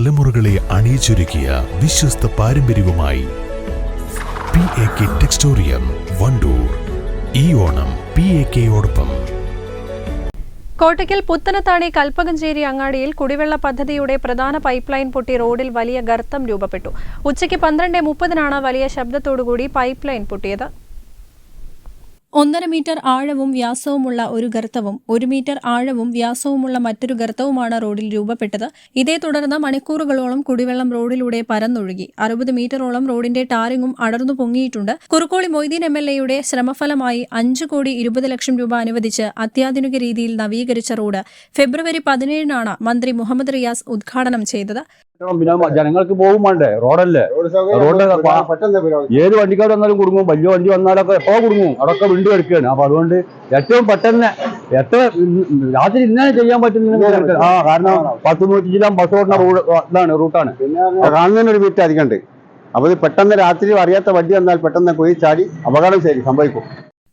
തലമുറകളെ അണിയിച്ചൊരുക്കിയ വിശ്വസ്ത പാരമ്പര്യവുമായി P A K textorium Wandoor ഈ ഓണം പി എ കെയോടൊപ്പം കോട്ടയ്ക്കൽ പുത്തനത്താണി കൽപ്പകഞ്ചേരി അങ്ങാടിയിൽ കുടിവെള്ള പദ്ധതിയുടെ പ്രധാന പൈപ്പ് ലൈൻ പൊട്ടി റോഡിൽ വലിയ ഗർത്തം രൂപപ്പെട്ടു. ഉച്ചയ്ക്ക് പന്ത്രണ്ട് മുപ്പതിനാണ് വലിയ ശബ്ദത്തോടുകൂടി പൈപ്പ് ലൈൻ പൊട്ടിയത്. ഒന്നര മീറ്റർ ആഴവും വ്യാസവുമുള്ള ഒരു ഗർത്തവും ഒരു മീറ്റർ ആഴവും വ്യാസവുമുള്ള മറ്റൊരു ഗർത്തവുമാണ് റോഡിൽ രൂപപ്പെട്ടത്. ഇതേ തുടർന്ന് മണിക്കൂറുകളോളം കുടിവെള്ളം റോഡിലൂടെ പരന്നൊഴുകി. അറുപത് മീറ്ററോളം റോഡിന്റെ ടാറിങ്ങും അടർന്നു പൊങ്ങിയിട്ടുണ്ട്. കുറുക്കോളി മൊയ്തീൻ എം എൽ എയുടെ ശ്രമഫലമായി അഞ്ച് കോടി ഇരുപത് ലക്ഷം രൂപ അനുവദിച്ച് അത്യാധുനിക രീതിയിൽ നവീകരിച്ച റോഡ് ഫെബ്രുവരി പതിനേഴിനാണ് മന്ത്രി മുഹമ്മദ് റിയാസ് ഉദ്ഘാടനം ചെയ്തത്. പിന്നെ ജനങ്ങൾക്ക് പോകും വേണ്ടേ? റോഡല്ലേ? റോഡ് ഏത് വണ്ടിക്കാർ വന്നാലും കുടുങ്ങും. വലിയ വണ്ടി വന്നാലൊക്കെ എപ്പോ കുടുങ്ങും. അതൊക്കെ വിണ്ടു എടുക്കുകയാണ് അപ്പൊ അതുകൊണ്ട് ഏറ്റവും പെട്ടെന്ന് എത്ര രാത്രി ഇന്നാണ് ചെയ്യാൻ പറ്റുന്ന ആ കാരണം പത്ത് നൂറ്റി ജില്ല ബസ് ഓടുന്ന റോഡ് ഇതാണ് റൂട്ടാണ്. കാണുന്നതിന് ഒരു വീട്ട് അധികം ഉണ്ട് അപ്പൊ പെട്ടെന്ന് രാത്രി അറിയാത്ത വണ്ടി വന്നാൽ പെട്ടെന്ന് കുഴി ചാടി അപകടം ശരി സംഭവിക്കും.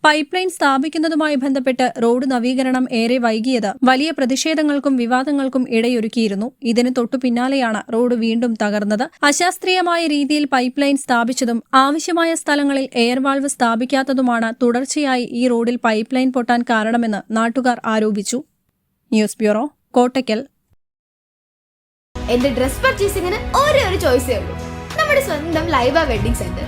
പൈപ്പ് ലൈൻ സ്ഥാപിക്കുന്നതുമായി ബന്ധപ്പെട്ട് റോഡ് നവീകരണം ഏറെ വൈകിയത് വലിയ പ്രതിഷേധങ്ങൾക്കും വിവാദങ്ങൾക്കും ഇടയൊരുക്കിയിരുന്നു. ഇതിന് തൊട്ടു പിന്നാലെയാണ് റോഡ് വീണ്ടും തകർന്നത്. അശാസ്ത്രീയമായ രീതിയിൽ പൈപ്പ് ലൈൻ സ്ഥാപിച്ചതും ആവശ്യമായ സ്ഥലങ്ങളിൽ എയർ വാൾവ് സ്ഥാപിക്കാത്തതുമാണ് തുടർച്ചയായി ഈ റോഡിൽ പൈപ്പ് ലൈൻ പൊട്ടാൻ കാരണമെന്ന് നാട്ടുകാർ ആരോപിച്ചു. News bureau Kottakkal. എന്റെ ഡ്രസ് പർച്ചേസിംഗിന് ഒരേ ഒരു ചോയ്സേ ഉള്ളൂ. നമ്മുടെ സ്വന്തം Laiba wedding centre.